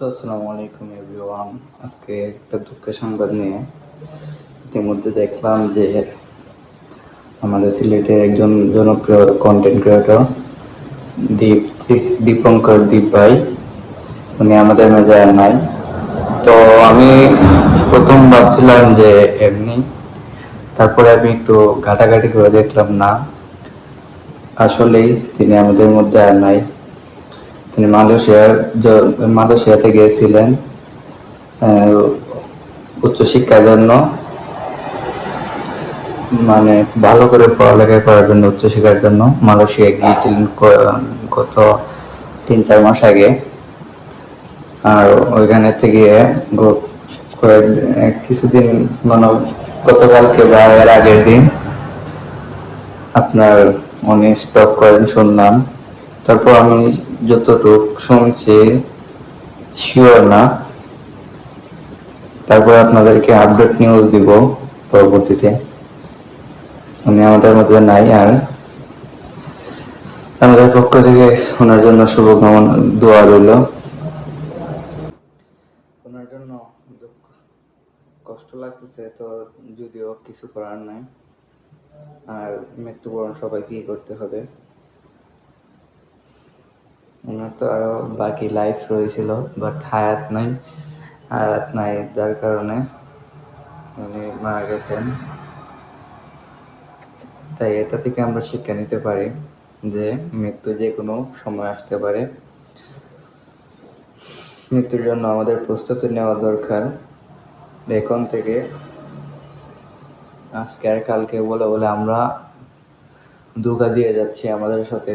তো আসসালামু আলাইকুম এভরিওয়ান। আজকে একটা দুঃখের সংবাদ নিয়ে ইতিমধ্যে দেখলাম যে আমাদের সিলেটের একজন জনপ্রিয় কন্টেন্ট ক্রিয়েটর দীপ দীপ- দীপঙ্কর দীপ ভাই। উনি আমাদের মাঝে আর নাই। তো আমি প্রথম ভাবছিলাম যে এমনি, তারপরে আমি একটু ঘাটাঘাটি করে দেখলাম না। আসলেই তিনি আমাদের মধ্যে আর নাই। তিনি মালয়েশিয়ার মালয়েশিয়াতে গিয়েছিলেন উচ্চশিক্ষার জন্য। মানে ভালো করে পড়ালেখা করার জন্য উচ্চশিক্ষার জন্য মালয়েশিয়া গিয়েছিলেন গত তিন চার মাস আগে। আর ওইখানে থেকে কিছুদিন মানে গতকালকে বা এর আগের দিন আপনার উনি স্টক করেন শুনলাম। তারপর আমি যতটুক শুনছি শিওর না। তারপর আপনাদেরকে আপডেট নিউজ দিব পরবর্তীতে। উনি আমাদের মধ্যে নাই আর আমাদের পক্ষ থেকে ওনার জন্য শুভকামনা, দোয়া রইল। ওনার জন্য কষ্ট লাগতেছে তো যদিও কিছু করার নাই। আর মৃত্যুবরণ সবাইকেই করতে হবে। ওনার তো আরও বাকি লাইফ রয়েছিল বাট হায়াত নাই। হায়াত নাই যার কারণে উনি মারা গেছেন। তাই এটা থেকে আমরা শিক্ষা নিতে পারি যে মৃত্যু যে কোনো সময় আসতে পারে। মৃত্যুর জন্য আমাদের প্রস্তুতি নেওয়া দরকার। এখন থেকে আজকে আর কালকে বলে বলে আমরা ধোকা দিয়ে যাচ্ছি আমাদের সাথে।